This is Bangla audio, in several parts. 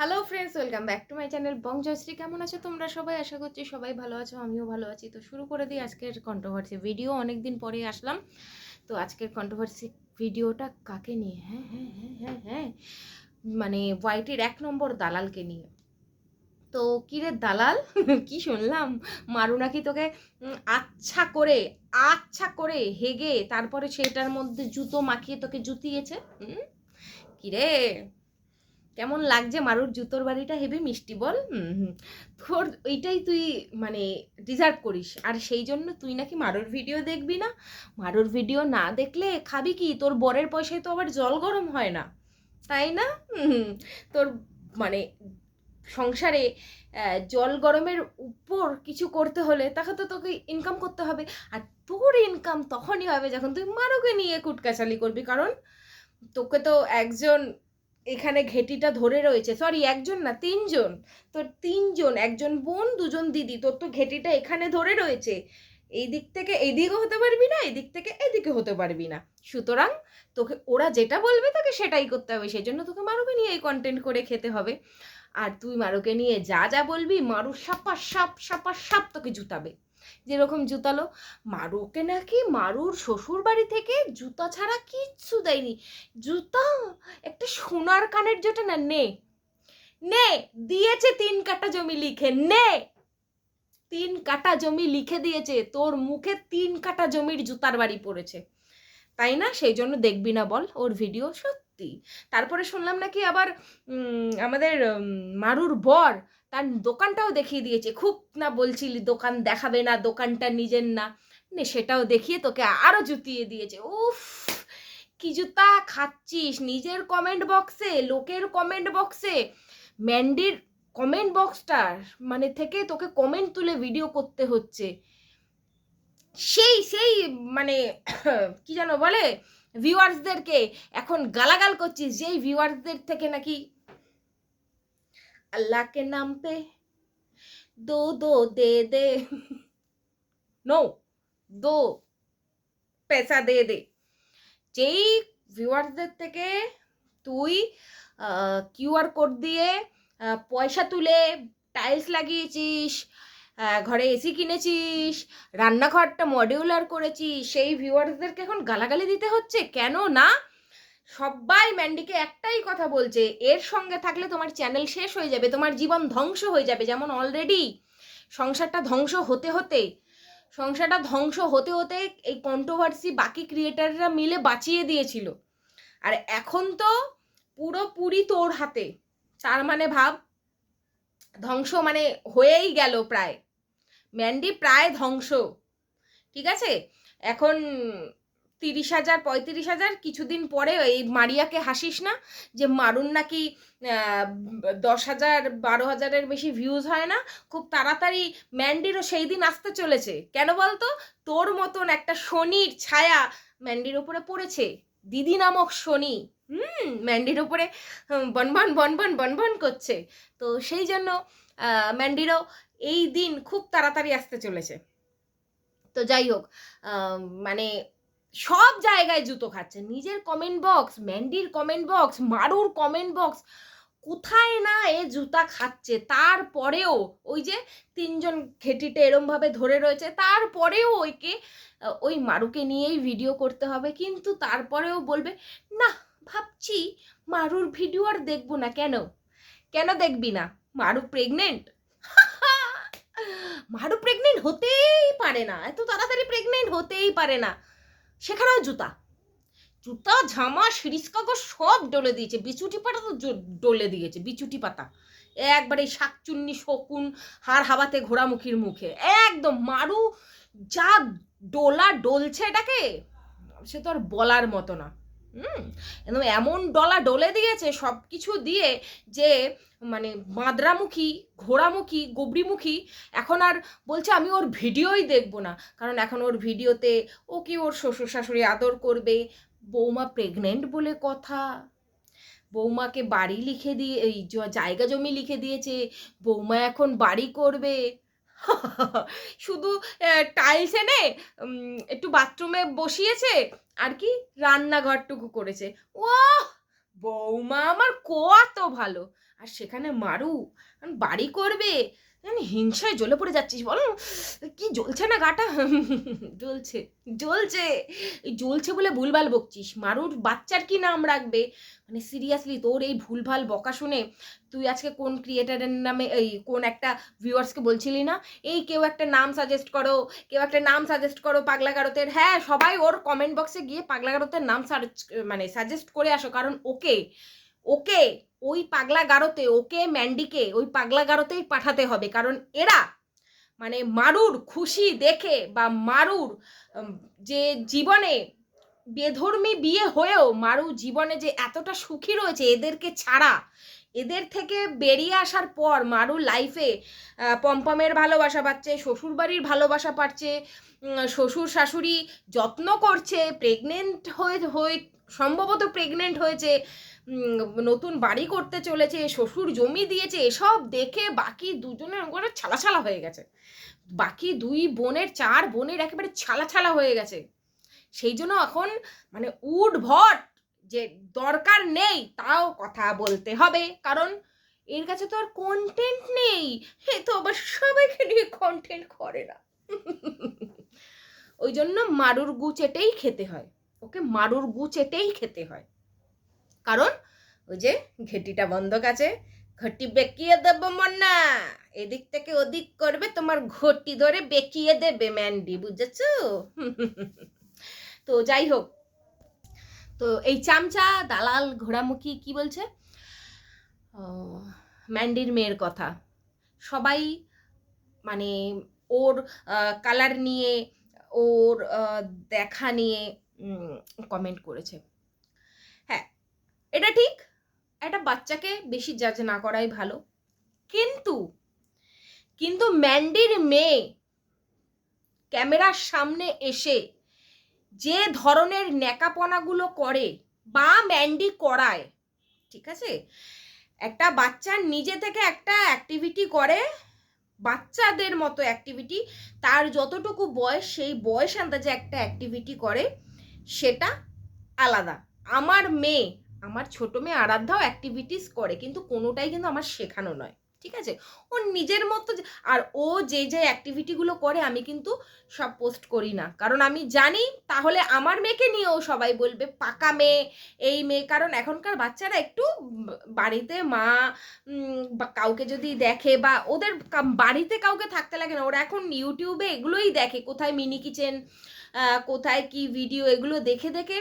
Hello friends welcome back to my channel Bong Joyshree কেমন আছো তোমরা? সবাই আশা করছি সবাই ভালো আছো, আমিও ভালো আছি। তো শুরু করে দিই আজকের কন্ট্রোভার্সি ভিডিও অনেক দিন পরে আসলাম। তো আজকের কন্ট্রোভার্সি ভিডিওটা কাকে নিয়ে? হ্যাঁ হ্যাঁ হ্যাঁ হ্যাঁ হ্যাঁ। মানে ওয়াইটির এক নম্বর দালালকে নিয়ে। তো কিরে দালাল? কি শুনলাম? মারু নাকি তোকে আচ্ছা করে আচ্ছা করে হেগে, তারপরে সেটার মধ্যে জুতো মাখিয়ে তোকে জুতিয়েছে? কিরে কেমন লাগছে মারুর জুতোর বাড়িটা? হেবি মিষ্টি বল। তোর ওইটাই তুই মানে ডিজার্ভ করিস। আর সেই জন্য তুই নাকি মারুর ভিডিও দেখবি না? মারুর ভিডিও না দেখলে খাবি কি? তোর বরের পয়সায় তো আবার জল গরম হয় না। তাই না? তোর মানে সংসারে জল গরমের উপর কিছু করতে হলে তাকে তো তোকে ইনকাম করতে হবে। আর তোর ইনকাম তখনই হবে যখন তুই মারুকে নিয়ে কুটকাচালি করবি। কারণ তোকে তো একজন এখানে ঘেটিটা ধরে রয়েছে। সরি একজন না, তিনজন। তোর তিনজন, একজন বোন, দুজন দিদি। তোর তো ঘেটিটা এখানে ধরে রয়েছে। এই দিক থেকে এই দিকে হতে পারবি না এই দিক থেকে এদিকে হতে পারবি না। সুতরাং তোকে, ওরা যেটা বলবে তোকে সেটাই করতে হবে। সেই জন্য তোকে মারবে নিয়ে এই কন্টেন্ট করে খেতে হবে। আর তুই মারুকে নিয়ে যা যা বলবি, মারু সাপা সাপ সাপা সাপ তোকে জুতাবে। যেরকম জুতালো। মারুকে নাকি মারুর শ্বশুর বাড়ি থেকে জুতা ছাড়া কিচ্ছু দেয়নি। জুতা? একটা সোনার কানের জোটে না, নে। নে, দিয়েছে তিন কাটা জমি লিখে, নে। তিন কাটা জমি লিখে দিয়েছে, তোর মুখে তিন কাটা জমির জুতার বাড়ি পড়েছে। তাই না? সেই জন্য দেখবি না বল ওর ভিডিও সত্যি তারপরে শুনলাম নাকি আবার আমাদের মারুর বর তার দোকানটাও দেখিয়ে দিয়েছে। খুব না বলছিলি, দোকান দেখাবে না, দোকানটা নিজের না। নে, সেটাও দেখিয়ে তোকে আরও জুতিয়ে দিয়েছে। উফ, কি জুতা খাচ্ছিস? নিজের কমেন্ট বক্সে লোকের কমেন্ট বক্সে ম্যান্ডির কমেন্ট বক্সটার মানে থেকে তোকে কমেন্ট তুলে ভিডিও করতে হচ্ছে। সেই সেই মানে কি যেন বলে? ভিউয়ার্সদেরকে এখন গালাগাল করছিস, যেই ভিউয়ার্সদের থেকে নাকি আল্লাহকে নাম পে দো দো দে দে। নো দো পেসা দে দে। যেই ভিউয়ার্সদের থেকে তুই কিউআর কোড দিয়ে পয়সা তুলে টাইলস লাগিয়েছিস ঘরে এসি কিনেছিস, রান্নাঘরটা মডিউলার করেছিস, সেই ভিউয়ার্সদেরকে এখন গালাগালি দিতে হচ্ছে? কেন না? সবাই ম্যান্ডিকে একটাই কথা বলছে, এর সঙ্গে থাকলে তোমার চ্যানেল শেষ হয়ে যাবে, তোমার জীবন ধ্বংস হয়ে যাবে, যেমন অলরেডি সংসারটা ধ্বংস হতে হতে, সংসারটা ধ্বংস হতে হতে এই কন্ট্রোভার্সি বাকি ক্রিয়েটাররা মিলে বাঁচিয়ে দিয়েছিল। আর এখন তো পুরোপুরি তোর হাতে, তার মানে ভাব, ধ্বংস মানে হয়েই গেল প্রায়। ম্যান্ডি প্রায় ধ্বংস। ঠিক আছে? এখন তিরিশ হাজার, পঁয়ত্রিশ হাজার কিছুদিন পরে এই মারিয়াকে হাসিস না যে মারুন নাকি দশ হাজার, বারো হাজারের বেশি ভিউজ হয় না? খুব তাড়াতাড়ি ম্যান্ডিরও সেই দিন আসতে চলেছে। কেন বলতো? তোর মতন একটা শনির ছায়া ম্যান্ডির ওপরে পড়েছে। দিদি নামক শনি, হুম, ম্যান্ডির ওপরে বনবন বনবন বনবন করছে। তো সেই জন্য ম্যান্ডিরও এই দিন খুব তাড়াতাড়ি আসতে চলেছে। তো যাই হোক মানে সব জায়গায় জুতো খাচ্ছে। নিজের কমেন্ট বক্স ম্যান্ডির কমেন্ট বক্স মারুর কমেন্ট বক্স কোথায় না এ জুতা খাচ্ছে? তারপরেও ওই যে তিনজন ঘেটিতে এরমভাবে ধরে রয়েছে, তারপরেও ওইকে, ওই মারুকে নিয়েই ভিডিও করতে হবে। কিন্তু তারপরেও বলবে, না, ভাবছি মারুর ভিডিও আর দেখব না। কেন? কেন দেখবি না? মারু প্রেগনেন্ট মারু প্রেগনেন্ট হতেই পারে না, এত তাড়াতাড়ি প্রেগনেন্ট হতেই পারে না। সেখানেও জুতা। জুতা, ঝামা, সিরিজ কাগজ সব ডলে দিয়েছে। বিচুটি পাতা তো ডলে দিয়েছে, বিচুটি পাতা। একবারে শাকচুন্নি শকুন হার হাওয়াতে ঘোড়ামুখীর মুখে। একদম মারু যা ডোলা ডলছে এটাকে, সে তো আর বলার মতো না। হুম, একদম এমন ডলা ডলে দিয়েছে সব কিছু দিয়ে যে মানে মাদ্রামুখী ঘোড়ামুখী গোবরিমুখী এখন আর বলছে আমি ওর ভিডিওই দেখব না। কারণ এখন ওর ভিডিওতে ও কি ওর শ্বশুর শাশুড়ি আদর করবে। বৌমা প্রেগনেন্ট বলে কথা। বৌমাকে বাড়ি লিখে দিয়ে, এই জায়গা জমি লিখে দিয়েছে। বৌমা এখন বাড়ি করবে। শুধু টাইলস এনে একটু বাথরুমে বসিয়েছে, আর কি রান্নাঘরটুকু করেছে। ও বৌমা আমার কত ভালো। আর সেখানে মারু বাড়ি করবে। আমি হিংসায় জ্বলে পড়ে যাচ্ছিস, বল। কি জ্বলছে না গাটা? জ্বলছে জ্বলছে। জ্বলছে বলে ভুলভাল বকছিস। মারুর বাচ্চার কি নাম রাখবে? মানে সিরিয়াসলি তোর এই ভুলভাল বকা শুনে তুই আজকে কোন ক্রিয়েটারের নামে, এই কোন একটা ভিউয়ার্সকে বলছিলি না? এই কেউ একটা নাম সাজেস্ট করো, কেউ একটা নাম সাজেস্ট করো পাগলা গারতের হ্যাঁ সবাই ওর কমেন্ট বক্সে গিয়ে পাগলা গারতের নাম সার্চ মানে সাজেস্ট করে আসো। কারণ ওকে ওকে ওই পাগলা গারোতে, ওকে ম্যান্ডিকে ওই পাগলা গারোতেই পাঠাতে হবে। কারণ এরা মানে মারুর খুশি দেখে বা মারুর যে জীবনে বেধর্মী বিয়ে হয়েও মারু জীবনে যে এতটা সুখী রয়েছে এদেরকে ছাড়া, এদের থেকে বেরিয়ে আসার পর মারু লাইফে পম্পমের ভালোবাসা পাচ্ছে, শ্বশুরবাড়ির ভালোবাসা পাচ্ছে শ্বশুর শাশুড়ি যত্ন করছে প্রেগনেন্ট হয়ে হয়ে, সম্ভবত প্রেগনেন্ট হয়েছে নতুন বাড়ি করতে চলেছে, শ্বশুর জমি দিয়েছে, এসব দেখে বাকি দুজনের করে ছালা ছালা হয়ে গেছে। বাকি দুই বোনের, চার বোনের একেবারে ছালা ছালা হয়ে গেছে। সেই জন্য এখন মানে উড ভট যে দরকার নেই, তাও কথা বলতে হবে। কারণ এর কাছে তো আর কন্টেন্ট নেই। এ তো আবার সবাইকে নিয়ে কন্টেন্ট করে না। ওই জন্য মারুর গু চেটেই খেতে হয়। ওকে মারুর গু চেটেই খেতে হয়। কারণ ওই যে ঘেটিটা বন্ধ আছে, ঘটি বেঁকিয়ে দেবো মন্না। এদিক থেকে ওদিক করবে, তোমার ঘটি ধরে বেঁকিয়ে দেবে ম্যান্ডি, বুঝেছ? তো যাই হোক, তো এই চামচা দালাল ঘোড়ামুখী কি বলছে? ম্যান্ডির মেয়ের কথা। সবাই মানে ওর কালার নিয়ে, ওর দেখা নিয়ে কমেন্ট করেছে। এটা ঠিক, একটা বাচ্চাকে বেশি জাজ না করাই ভালো। কিন্তু কিন্তু ম্যান্ডির মেয়ে ক্যামেরার সামনে এসে যে ধরনের ন্যাকাপনাগুলো করে বা ম্যান্ডি করায়, ঠিক আছে? একটা বাচ্চা নিজে থেকে একটা অ্যাক্টিভিটি করে, বাচ্চাদের মতো অ্যাক্টিভিটি তার যতটুকু বয়স, সেই বয়স আন্দাজে একটা অ্যাক্টিভিটি করে, সেটা আলাদা। আমার মেয়ে আমার ছোট মেয়ে আরাধ্যাও অ্যাক্টিভিটিস করে, কিন্তু কোনোটাই কিন্তু আমার শেখানো নয়। ঠিক আছে? ও নিজের মতো আর ও যে যে অ্যাক্টিভিটিগুলো করে, আমি কিন্তু সব পোস্ট করি না। কারণ আমি জানি, তাহলে আমার মেয়েকে নিয়েও সবাই বলবে, পাকা মেয়ে, এই মেয়ে। কারণ এখনকার বাচ্চারা একটু বাড়িতে মা বা কাউকে যদি দেখে, বা ওদের বাড়িতে কাউকে থাকতে লাগে না। ওরা এখন ইউটিউবে এগুলোই দেখে, কোথায় মিনি কিচেন কোথায় কি ভিডিও এগুলো দেখে দেখে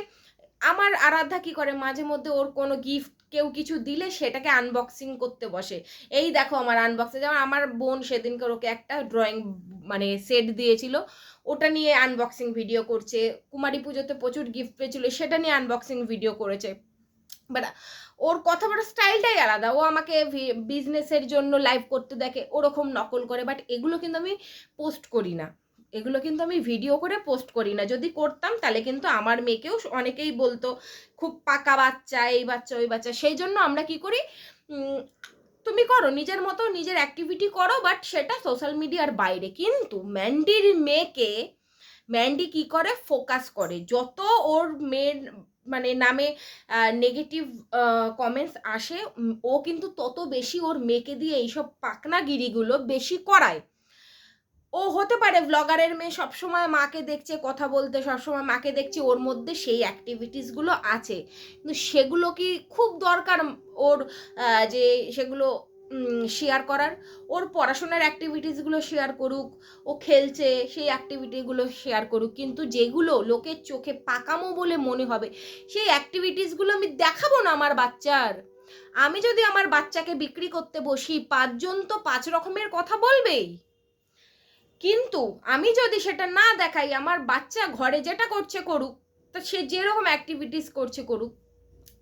আমার আরাধ্যা কি করে? মাঝে মধ্যে ওর কোনো গিফট কেউ কিছু দিলে সেটাকে আনবক্সিং করতে বসে। এই দেখো আমার আনবক্সে যেমন আমার বোন সেদিনকে ওকে একটা ড্রয়িং মানে সেট দিয়েছিল। ওটা নিয়ে আনবক্সিং ভিডিও করছে। কুমারী পুজোতে প্রচুর গিফট পেয়েছিল, সেটা নিয়ে আনবক্সিং ভিডিও করেছে। বাট ওর কথা বলার স্টাইলটাই আলাদা। ও আমাকে বিজনেসের জন্য লাইভ করতে দেখে, ওরকম নকল করে। বাট এগুলো কিন্তু আমি পোস্ট করি না। এগুলো কিন্তু আমি ভিডিও করে পোস্ট করি না। যদি করতাম, তাহলে কিন্তু আমার মেয়েকেও অনেকেই বলতো, খুব পাকা বাচ্চা, এই বাচ্চা, ওই বাচ্চা। সেই জন্য আমরা কি করি তুমি করো, নিজের মতো নিজের অ্যাক্টিভিটি করো বাট সেটা সোশ্যাল মিডিয়ার বাইরে। কিন্তু ম্যান্ডির মেয়েকে ম্যান্ডি কি করে? ফোকাস করে। যত ওর মেয়ের মানে নামে নেগেটিভ কমেন্টস আসে ও কিন্তু তত বেশি ওর মেয়েকে দিয়ে এইসব পাকনাগিরিগুলো বেশি করায়। ও হতে পারে ব্লগারের মেয়ে সবসময় মাকে দেখছে, কথা বলতে সবসময় মাকে দেখছে, ওর মধ্যে সেই অ্যাক্টিভিটিসগুলো আছে। কিন্তু সেগুলো কি খুব দরকার ওর যে সেগুলো শেয়ার করার? ওর পড়াশোনার অ্যাক্টিভিটিসগুলো শেয়ার করুক, ও খেলছে, সেই অ্যাক্টিভিটিগুলো শেয়ার করুক। কিন্তু যেগুলো লোকের চোখে পাকামো বলে মনে হবে, সেই অ্যাক্টিভিটিসগুলো আমি দেখাবো না আমার বাচ্চার। আমি যদি আমার বাচ্চাকে বিক্রি করতে বসি, পাঁচজন তো পাঁচ রকমের কথা বলবেই। কিন্তু আমি যদি সেটা না দেখাই, আমার বাচ্চা ঘরে যেটা করছে করুক, তা সে যেরকম অ্যাক্টিভিটিস করছে করুক,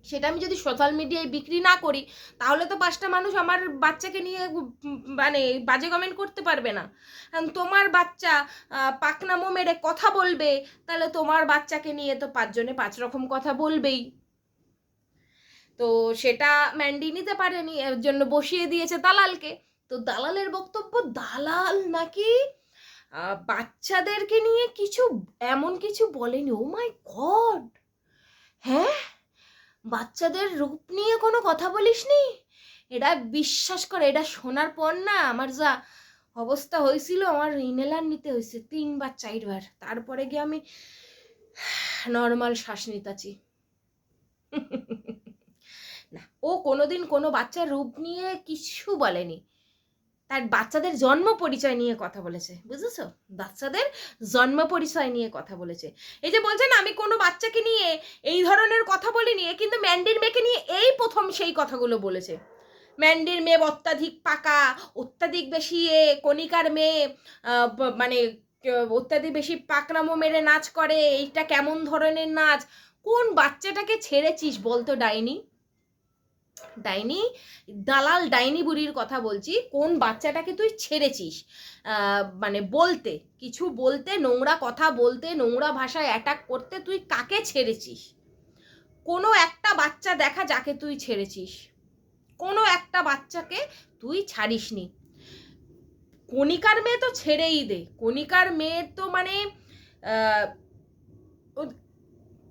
সেটা আমি যদি সোশ্যাল মিডিয়ায় বিক্রি না করি, তাহলে তো পাঁচটা মানুষ আমার বাচ্চাকে নিয়ে মানে বাজে কমেন্ট করতে পারবে না। তোমার বাচ্চা পাকনামো মেরে কথা বলবে, তাহলে তোমার বাচ্চাকে নিয়ে তো পাঁচজনে পাঁচ রকম কথা বলবেই। তো সেটা ম্যান্ডি নিতে পারেনি, এর জন্য বসিয়ে দিয়েছে দালালকে। তো দালালের বক্তব্য, দালাল নাকি বাচ্চাদেরকে নিয়ে কিছু, এমন কিছু বলেনি। ও মাই গড হ্যাঁ? বাচ্চাদের রূপ নিয়ে কোনো কথা বলিসনি? এটা বিশ্বাস করে এটা শোনার পর না আমার যা অবস্থা হয়েছিল, আমার ইনহেলার নিতে হয়েছে তিনবার, চারবার। তারপরে গিয়ে আমি নর্মাল শ্বাস নিতাছি। না, ও কোনোদিন কোনো বাচ্চার রূপ নিয়ে কিছু বলেনি। তার বাচ্চাদের জন্ম পরিচয় নিয়ে কথা বলেছে, বুঝেছ? বাচ্চাদের জন্ম পরিচয় নিয়ে কথা বলেছে। এই যে বলছেন আমি কোনো বাচ্চাকে নিয়ে এই ধরনের কথা বলিনি কিন্তু ম্যান্ডির মেয়েকে নিয়ে এই প্রথম সেই কথাগুলো বলেছে। ম্যান্ডির মেয়ে অত্যাধিক পাকা, অত্যাধিক বেশি এ কণিকার মেয়ে মানে অত্যাধিক বেশি পাকনামো মেরে নাচ করে, এইটা কেমন ধরনের নাচ? কোন বাচ্চাটাকে ছেড়েছিস বলতো ডাইনি? ডাইনি, দালাল ডাইনি বুড়ির কথা বলছি, কোন বাচ্চাটাকে তুই ছেড়েছিস? মানে বলতে, কিছু বলতে, নোংরা কথা বলতে, নোংরা ভাষায় অ্যাটাক করতে তুই কাকে ছেড়েছিস? কোনো একটা বাচ্চা দেখা যাকে তুই ছেড়েছিস। কোনো একটা বাচ্চাকে তুই ছাড়িসনি। কণিকার মেয়ে তো ছেড়েই দে। কণিকার মেয়ে তো মানে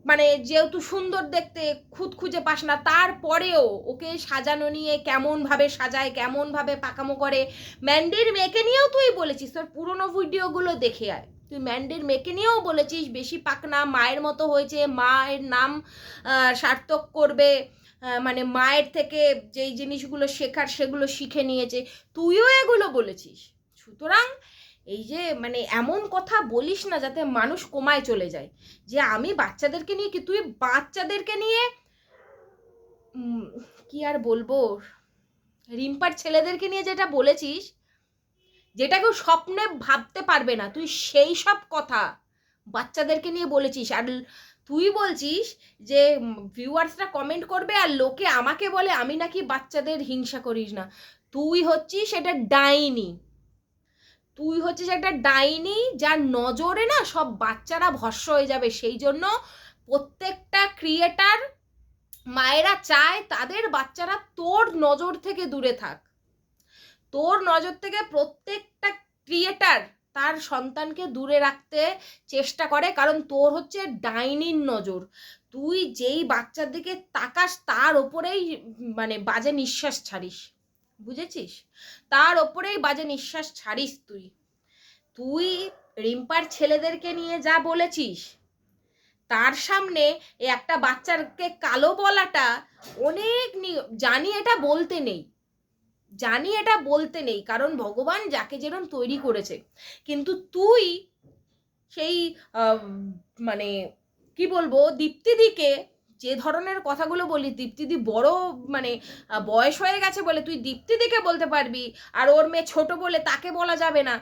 মানে যেহেতু সুন্দর দেখতে খুদ খুঁজে পাস না, তারপরেও ওকে সাজানো নিয়ে কেমনভাবে সাজায়, কেমনভাবে পাকামো করে, ম্যান্ডির মেয়েকে নিয়েও তুই বলেছিস, তোর পুরোনো ভিডিওগুলো দেখে আয়। তুই ম্যান্ডির মেয়েকে নিয়েও বলেছিস, বেশি পাকনা মায়ের মতো হয়েছে, মায়ের নাম সার্থক করবে মানে মায়ের থেকে যেই জিনিসগুলো শেখার সেগুলো শিখে নিয়েছে, তুইও এগুলো বলেছিস। সুতরাং এই যে মানে এমন কথা বলিস না যাতে মানুষ কমায় চলে যায়। যে আমি বাচ্চাদেরকে নিয়ে কি, তুই বাচ্চাদেরকে নিয়ে কি আর বলব? রিম্পার ছেলেদেরকে নিয়ে যেটা বলেছিস, যেটা কেউ স্বপ্নে ভাবতে পারবে না, তুই সেই সব কথা বাচ্চাদেরকে নিয়ে বলেছিস। আর তুই বলছিস যে ভিউয়ার্সরা কমেন্ট করবে আর লোকে আমাকে বলে, আমি নাকি বাচ্চাদের হিংসা করিস না। তুই হচ্ছিস এটা ডাইনি। তুই হচ্ছিস একটা ডাইনি যার নজরে না সব বাচ্চারা ভস্য হয়ে যাবে। সেই জন্য প্রত্যেকটা ক্রিয়েটার মায়েরা চায় তাদের বাচ্চারা তোর নজর থেকে দূরে থাক। তোর নজর থেকে প্রত্যেকটা ক্রিয়েটার তার সন্তানকে দূরে রাখতে চেষ্টা করে, কারণ তোর হচ্ছে ডাইনির নজর। তুই যেই বাচ্চার দিকে তাকাস, তার ওপরেই মানে বাজে নিঃশ্বাস ছাড়িস। বুঝেছিস? তার ওপরেই বাজে নিঃশ্বাস ছাড়িস তুই। তুই রিম্পার ছেলেদেরকে নিয়ে যা বলেছিস, তার সামনে একটা বাচ্চাকে কালো বলাটা অনেক জানি এটা বলতে নেই। জানি এটা বলতে নেই, কারণ ভগবান যাকে যেরম তৈরি করেছে। কিন্তু তুই সেই মানে কি বলব, দীপ্তিদিকে যে ধরনের কথাগুলো বলি দীপ্তিদি বড় মানে বয়স হয়ে গেছে বলে তুই দীপ্তিদিকে বলতে পারবি, আর ওর মেয়ে ছোট বলে তাকে বলা যাবে না।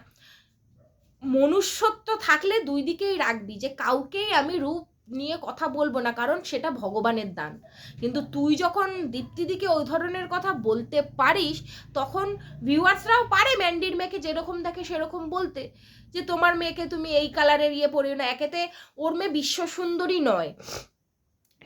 মনুষ্যত্ব থাকলে দুই দিকেই রাখবি, যে কাউকেই আমি রূপ নিয়ে কথা বলব না, কারণ সেটা ভগবানের দান। কিন্তু তুই যখন দীপ্তিদিকে ওই ধরনের কথা বলতে পারিস, তখন ভিউয়ার্সরাও পারে ম্যান্ডির মেয়েকে যেরকম দেখে সেরকম বলতে, যে তোমার মেয়েকে তুমি এই কালারের ইয়ে পরিও না একেতে ওর মেয়ে বিশ্ব সুন্দরী নয়।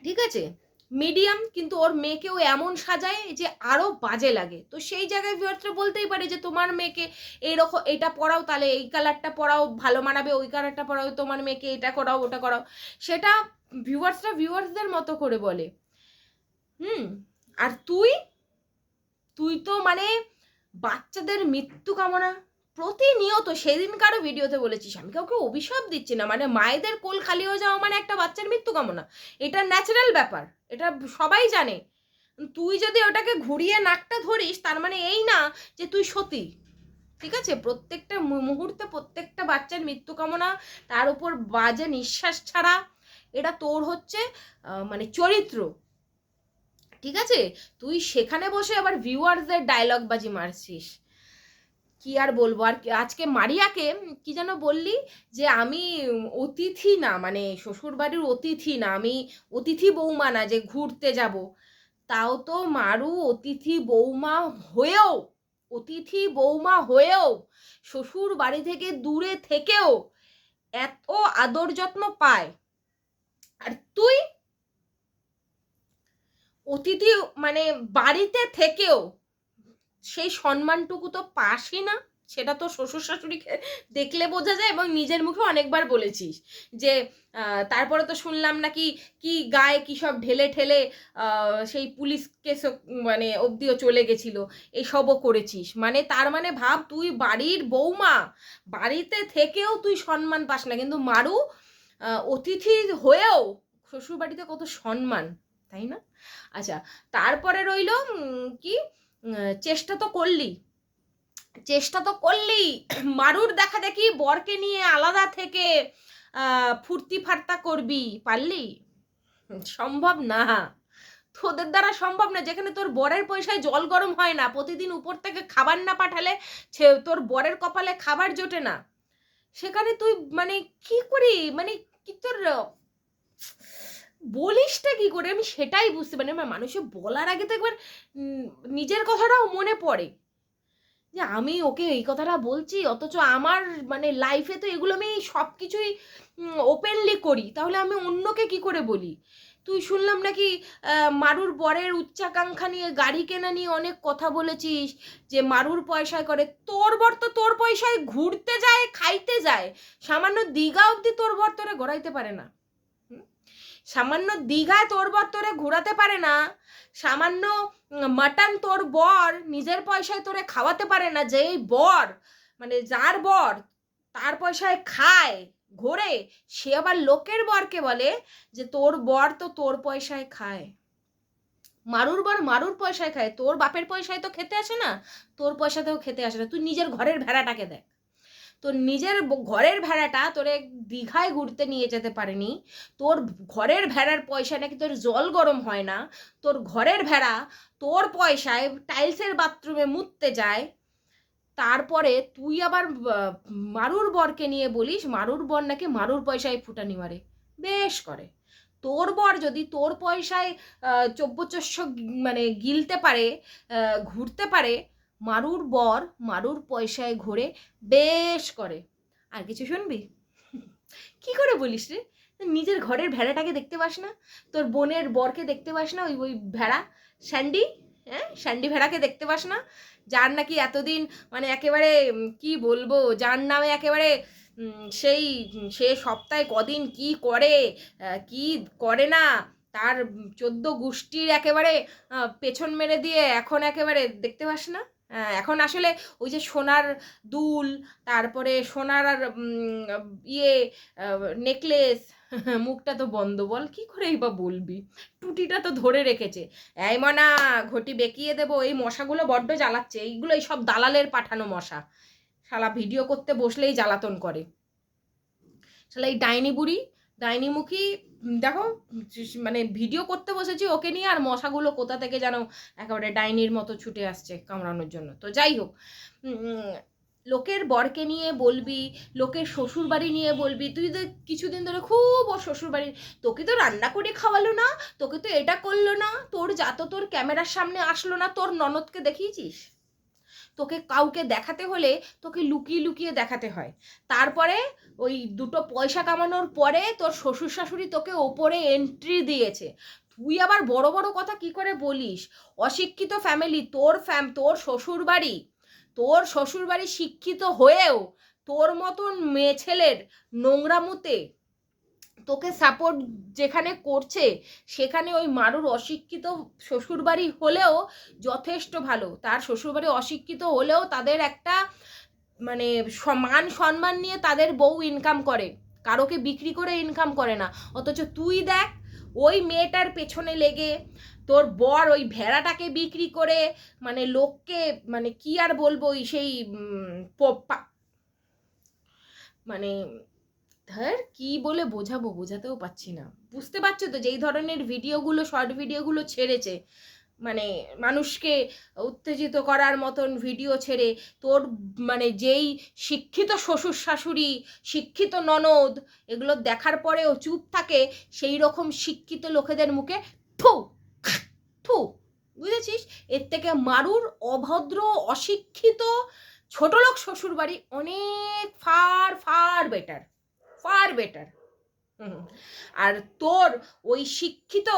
ঠিক আছে? মিডিয়াম কিন্তু ওর মেয়েকেও এমন সাজায় যে আরও বাজে লাগে। তো সেই জায়গায় ভিউয়ার্সরা বলতেই পারে যে, তোমার মেয়েকে এইরকম এটা পড়াও, তাহলে এই কালারটা পড়াও, ভালো মানাবে, ওই কালারটা পড়াও, তোমার মেয়েকে এটা করাও, ওটা করাও। সেটা ভিউয়ার্সরা ভিউয়ার্সদের মতো করে বলে। হুম? আর তুই? তুই তো মানে বাচ্চাদের মৃত্যু কামনা। প্রতিনিয়ত সেদিনকারও ভিডিওতে বলেছিস, আমি কাউকে অভিশাপ দিচ্ছি না মানে মায়েদের কোল খালি হয়ে যাওয়া মানে একটা বাচ্চার মৃত্যু কামনা। এটা ন্যাচারাল ব্যাপার, এটা সবাই জানে। তুই যদি ওটাকে ঘুরিয়ে নাকটা ধরিস, তার মানে এই না যে তুই সতী, ঠিক আছে? প্রত্যেকটা মুহূর্তে প্রত্যেকটা বাচ্চার মৃত্যু কামনা, তার উপর বাজে নিঃশ্বাস ছাড়া, এটা তোর হচ্ছে মানে চরিত্র। ঠিক আছে? তুই সেখানে বসে আবার ভিউয়ার্সদের ডায়লগ বাজি মারছিস। কি আর বলব? আর আজকে মারিয়াকে কি যেন বললি যে আমি অতিথি না মানে শ্বশুর বাড়ির অতিথি না, আমি অতিথি বৌমা না যে ঘুরতে যাব। তাও তো মারু অতিথি বৌমা হয়েও, অতিথি বৌমা হয়েও শ্বশুর বাড়ি থেকে দূরে থেকেও এত আদর যত্ন পায়। আর তুই অতিথি মানে বাড়িতে থেকেও সেই সম্মানটুকু তো পাসই না, সেটা তো শ্বশুর শাশুড়িকে দেখলে বোঝা যায় এবং নিজের মুখে অনেকবার বলেছিস যে তারপরে তো শুনলাম নাকি কি গায়ে কী সব ঢেলে ঠেলে সেই পুলিশ কেস মানে অবধিও চলে গেছিল, এসবও করেছিস। মানে তার মানে ভাব তুই বাড়ির বৌমা, বাড়িতে থেকেও তুই সম্মান পাস না। কিন্তু মারু অতিথি হয়েও শ্বশুর বাড়িতে কত সম্মান, তাই না? আচ্ছা তারপরে রইল কি? চেষ্টা তো করলি চেষ্টা তো করলি মারুর দেখা দেখি বরকে নিয়ে আলাদা থেকে ফুর্তি ফার্তা করবি, পারলি? সম্ভব না। তোদের দ্বারা সম্ভব না। যেখানে তোর বরের পয়সায় জল গরম হয় না, প্রতিদিন উপর থেকে খাবার না পাঠালে তোর বরের কপালে খাবার জোটে না। সেখানে তুই মানে কি করি? মানে কি তোর বলিসটা কি করে? আমি সেটাই বুঝতে পারি না। মানুষের বলার আগে তো একবার নিজের কথাটাও মনে পড়ে। যে আমি ওকে এই কথাটা বলছি, অথচ আমার মানে লাইফে তো এগুলো আমি সব কিছুই ওপেনলি করি। তাহলে আমি অন্যকে কি করে বলি? তুই শুনলাম নাকি মারুর বরের উচ্চাকাঙ্ক্ষা নিয়ে গাড়ি কেনা নিয়ে অনেক কথা বলেছিস, যে মারুর পয়সায় করে, তোর বর তো তোর পয়সায় ঘুরতে যায়, খাইতে যায়। সামান্য দীঘা অবধি তোর বর তোরে ঘোরাইতে পারে না? সামান্য দীঘায় তোর বর তোরে ঘোরাতে পারে না, সামান্য মাটন তোর বর নিজের পয়সায় তোরে খাওয়াতে পারে না, যেই বর মানে যার বর তার পয়সায় খায়, ঘোরে, সে আবার লোকের বরকে বলে যে তোর বর তো তোর পয়সায় খায়। মারুর বর মারুর পয়সায় খায়, তোর বাপের পয়সায় তো খেতে আসে না, তোর পয়সাতেও খেতে আসে না, তুই নিজের ঘরের ভেড়াটাকে দেখ। তোর নিজের ঘরের ভেড়াটা তোরে দীঘায় ঘুরতে নিয়ে যেতে পারেনি। তোর ঘরের ভেড়ার পয়সা নাকি তোর জল গরম হয় না। তোর ঘরের ভেড়া তোর পয়সায় টাইলসের বাথরুমে মুততে যায়। তারপরে তুই আবার মারুর বরকে নিয়ে বলিস, মারুর বর নাকি মারুর পয়সায় ফুটানি মারে। বেশ করে। তোর বর যদি তোর পয়সায় চব্বচস্য মানে গিলতে পারে ঘুরতে পারে মারুর বর মারুর পয়সায় ঘোরে বেশ করে। আর কিছু শুনবি? কি করে বলিস রে? নিজের ঘরের ভেড়াটাকে দেখতে পাস না? তোর বোনের বরকে দেখতে পাস না? ওই ওই ভেড়া? স্যান্ডি? হ্যাঁ? স্যান্ডি ভেড়াকে দেখতে পাস না? যার নাকি এতদিন মানে একেবারে কি বলব? যার নামে একেবারে সেই, সে সপ্তাহে কদিন কি করে কি করে না? তার চোদ্দ গোষ্ঠীর একেবারে পেছন মেরে দিয়ে এখন একেবারে দেখতে পাস না? এখন আসলে ওই যে সোনার দুল, তারপরে সোনার আর ইয়ে নেকলেস মুখটা তো বন্ধ বল, কি করেই বা বলবি? টুটিটা তো ধরে রেখেছে। এই মনা, ঘটি বেঁকিয়ে দেবো, এই মশাগুলো বড্ড জ্বালাচ্ছে এইগুলো এই সব দালালের পাঠানো মশা। শালা ভিডিও করতে বসলেই জ্বালাতন করে। শালা এই ডাইনি বুড়ি ডাইনিমুখী দেখো মানে ভিডিও করতে বসেছি ওকে নিয়ে আর মশাগুলো কোথা থেকে যেন একেবারে ডাইনির মতো ছুটে আসছে কামড়ানোর জন্য। তো যাই হোক লোকের বরকে নিয়ে বলবি, লোকের শ্বশুর বাড়ি নিয়ে বলবি, তুই তো কিছুদিন ধরে খুব ওর শ্বশুর বাড়ি তোকে তো রান্না করে খাওয়ালো না, তোকে তো এটা করল না, তোর যা তো তোর ক্যামেরার সামনে আসলো না, তোর ননদকে দেখিয়েছিস? তোকে কাউকে দেখাতে হলে তোকে লুকিয়ে লুকিয়ে দেখাতে হয়। তারপরে ওই দুটো পয়সা কামানোর পরে তোর শ্বশুর শাশুড়ি তোকে ওপরে এন্ট্রি দিয়েছে। তুই আবার বড় বড় কথা কি করে বলিস? অশিক্ষিত ফ্যামিলি তোর ফ্যাম তোর শ্বশুর বাড়ি তোর শ্বশুর বাড়ি শিক্ষিত হয়েও তোর মতন মেয়ে ছেলের নোংরামুতে তোকে সাপোর্ট যেখানে করছে, সেখানে ওই মারুর অশিক্ষিত শ্বশুরবাড়ি হলেও যথেষ্ট ভালো। তার শ্বশুরবাড়ি অশিক্ষিত হলেও তাদের একটা মানে মান সম্মান নিয়ে তাদের বউ ইনকাম করে। কারোকে বিক্রি করে ইনকাম করে না। অথচ তুই দেখ, ওই মেয়েটার পেছনে লেগে তোর বর ওই ভেড়াটাকে বিক্রি করে মানে লোককে মানে কি আর বলব ওই সেই মানে ধর কি বলে বোঝাবো বোঝাতেও পারছি না। বুঝতে পারছ তো যেই ধরনের ভিডিওগুলো শর্ট ভিডিওগুলো ছেড়েছে মানে মানুষকে উত্তেজিত করার মতন ভিডিও ছেড়ে তোর মানে যেই শিক্ষিত শ্বশুর শাশুড়ি, শিক্ষিত ননদ এগুলো দেখার পরেও চুপ থাকে, সেই রকম শিক্ষিত লোকেদের মুখে থু থু, বুঝেছিস? এর থেকে মারুর, অভদ্র, অশিক্ষিত ছোটলোক শ্বশুর বাড়ি অনেক far far better far better আর তোর ওই শিক্ষিত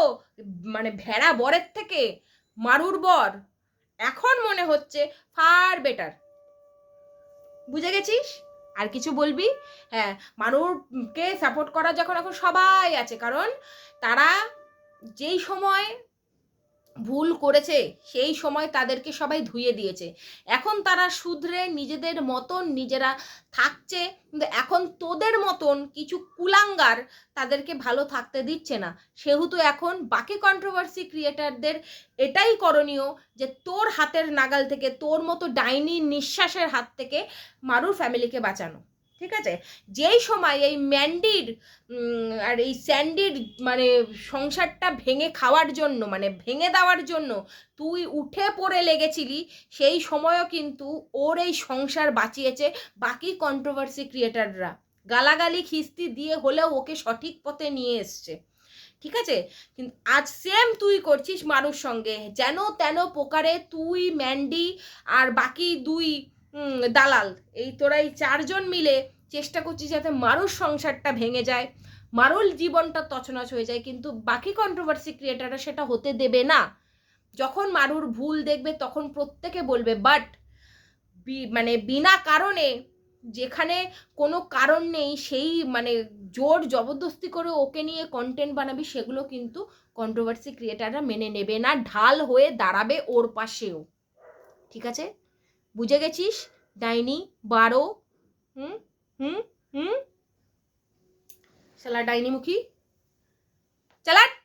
মানে ভেড়া বরের থেকে মারুর বর এখন মনে হচ্ছে ফার বেটার বুঝে গেছিস? আর কিছু বলবি? হ্যাঁ মানুষকে সাপোর্ট করা যখন এখন সবাই আছে, কারণ তারা যেই সময় ভুল করেছে, সেই সময় তাদেরকে সবাই ধুয়ে দিয়েছে। এখন তারা শুধরে নিজেদের মতন নিজেরা থাকছে, কিন্তু এখন তোদের মতন কিছু কুলাঙ্গার তাদেরকে ভালো থাকতে দিচ্ছে না। সেহেতু এখন বাকি কন্ট্রোভার্সি ক্রিয়েটারদের এটাই করণীয় যে তোর হাতের নাগাল থেকে, তোর মতো ডাইনি নিঃশ্বাসের হাত থেকে মারুর ফ্যামিলিকে বাঁচানো। ঠিক আছে? যেই সময় এই ম্যান্ডির আর এই স্যান্ডির মানে সংসারটা ভেঙে খাওয়ার জন্য মানে ভেঙে দেওয়ার জন্য তুই উঠে পড়ে লেগেছিলি, সেই সময়ও কিন্তু ওর এই সংসার বাঁচিয়েছে বাকি কন্ট্রোভার্সি ক্রিয়েটাররা গালাগালি খিস্তি দিয়ে হলেও ওকে সঠিক পথে নিয়ে এসছে। ঠিক আছে? কিন্তু আজ সেম তুই করছিস মানুষ সঙ্গে। যেন তেন প্রকারে তুই, ম্যান্ডি আর বাকি দুই দালাল। এই তোরা এই চারজন মিলে চেষ্টা করছিস যাতে মারুর সংসারটা ভেঙে যায় মারুল জীবনটা তছনছ হয়ে যায়, কিন্তু বাকি কন্ট্রোভার্সি ক্রিয়েটাররা সেটা হতে দেবে না। যখন মারুর ভুল দেখবে, তখন প্রত্যেকে বলবে, বাট মানে বিনা কারণে যেখানে কোনো কারণ নেই, সেই মানে জোর জবরদস্তি করে ওকে নিয়ে কন্টেন্ট বানাবি, সেগুলো কিন্তু কন্ট্রোভার্সি ক্রিয়েটাররা মেনে নেবে না। ঢাল হয়ে দাঁড়াবে ওর পাশেও। ঠিক আছে? বুঝে গেছিস? ডাইনি বারো হুম হুম হুম? শালা ডাইনি মুখী চালাট